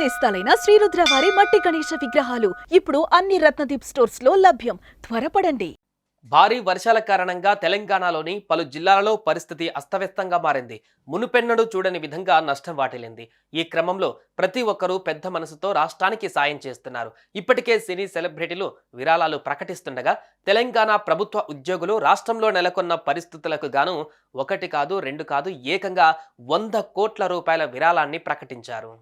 నేస్తాలైన శ్రీరుద్ర వారి మట్టి గణేష విగ్రహాలు ఇప్పుడు అన్ని రత్నదీప్ స్టోర్స్లో లభ్యం. త్వరపడండి. భారీ వర్షాల కారణంగా తెలంగాణలోని పలు జిల్లాలలో పరిస్థితి అస్తవ్యస్తంగా మారింది. మునుపెన్నడూ చూడని విధంగా నష్టం వాటిల్లింది. ఈ క్రమంలో ప్రతి ఒక్కరూ పెద్ద మనసుతో రాష్ట్రానికి సాయం చేస్తున్నారు. ఇప్పటికే సినీ సెలబ్రిటీలు విరాళాలు ప్రకటిస్తుండగా తెలంగాణ ప్రభుత్వ ఉద్యోగులు రాష్ట్రంలో నెలకొన్న పరిస్థితులకు గాను ఒకటి కాదు రెండు కాదు ఏకంగా వంద కోట్ల రూపాయల విరాళాన్ని ప్రకటించారు.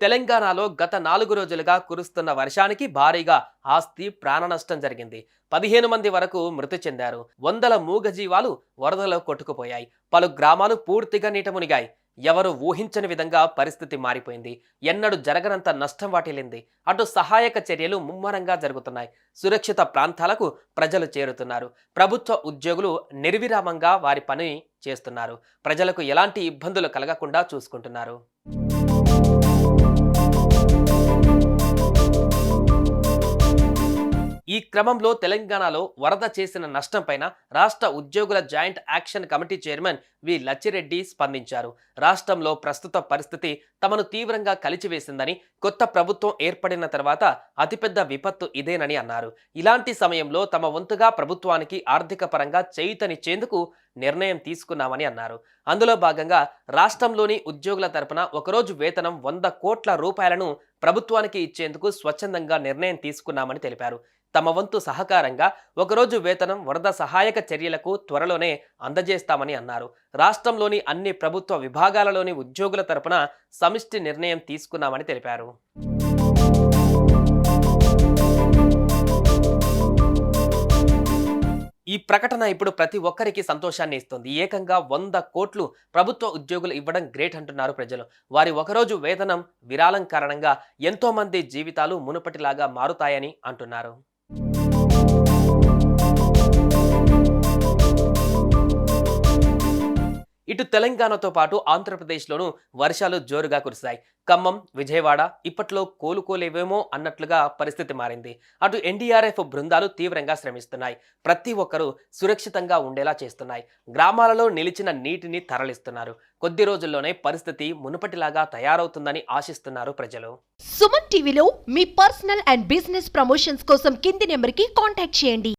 తెలంగాణలో గత నాలుగు రోజులుగా కురుస్తున్న వర్షానికి భారీగా ఆస్తి ప్రాణ నష్టం జరిగింది. పదిహేను మంది వరకు మృతి చెందారు. వందల మూగజీవాలు వరదలో కొట్టుకుపోయాయి. పలు గ్రామాలు పూర్తిగా నీట మునిగాయి. ఎవరు ఊహించని విధంగా పరిస్థితి మారిపోయింది. ఎన్నడూ జరగనంత నష్టం వాటిల్లింది. అటు సహాయక చర్యలు ముమ్మరంగా జరుగుతున్నాయి. సురక్షిత ప్రాంతాలకు ప్రజలు చేరుతున్నారు. ప్రభుత్వ ఉద్యోగులు నిర్విరామంగా వారి పని చేస్తున్నారు. ప్రజలకు ఎలాంటి ఇబ్బందులు కలగకుండా చూసుకుంటున్నారు. ఈ క్రమంలో తెలంగాణలో వరద చేసిన నష్టంపైన రాష్ట్ర ఉద్యోగుల joint action committee chairman V. Lachireddy స్పందించారు. రాష్ట్రంలో ప్రస్తుత పరిస్థితి తమను తీవ్రంగా కలిచివేసిందని కొత్త ప్రభుత్వం ఏర్పడిన తర్వాత అతిపెద్ద విపత్తు ఇదేనని అన్నారు. ఇలాంటి సమయంలో తమ వంతుగా ప్రభుత్వానికి ఆర్థిక పరంగా చేయుతనిచ్చేందుకు నిర్ణయం తీసుకున్నామని అన్నారు. అందులో భాగంగా రాష్ట్రంలోని ఉద్యోగుల తరపున ఒకరోజు వేతనం వంద కోట్ల రూపాయలను ప్రభుత్వానికి ఇచ్చేందుకు స్వచ్ఛందంగా నిర్ణయం తీసుకున్నామని తెలిపారు. తమ వంతు సహకారంగా ఒకరోజు వేతనం వరద సహాయక చర్యలకు త్వరలోనే అందజేస్తామని అన్నారు. రాష్ట్రంలోని అన్ని ప్రభుత్వ విభాగాలలోని ఉద్యోగుల తరపున సమిష్టి నిర్ణయం తీసుకున్నామని తెలిపారు. ఈ ప్రకటన ఇప్పుడు ప్రతి ఒక్కరికి సంతోషాన్ని ఇస్తుంది. ఏకంగా వంద కోట్లు ప్రభుత్వ ఉద్యోగులు ఇవ్వడం గ్రేట్ అంటున్నారు ప్రజలు. వారి ఒకరోజు వేతనం విరాళం కారణంగా ఎంతోమంది జీవితాలు మునుపటిలాగా మారుతాయని అంటున్నారు. ఇటు తెలంగాణతో పాటు ఆంధ్రప్రదేశ్లోనూ వర్షాలు జోరుగా కురిశాయి ఖమ్మం విజయవాడ ఇప్పట్లో కోలుకోలేవేమో అన్నట్లుగా పరిస్థితి మారింది. అటు ఎన్డీఆర్ఎఫ్ బృందాలు తీవ్రంగా శ్రమిస్తున్నాయి. ప్రతి ఒక్కరూ సురక్షితంగా ఉండేలా చేస్తున్నాయి. గ్రామాలలో నిలిచిన నీటిని తరలిస్తున్నారు. కొద్ది రోజుల్లోనే పరిస్థితి మునుపటిలాగా తయారవుతుందని ఆశిస్తున్నారు ప్రజలు. సుమన్ టీవీలో మీ పర్సనల్ అండ్ బిజినెస్ ప్రమోషన్స్ కోసం కింది నెంబర్కి కాంటాక్ట్ చేయండి.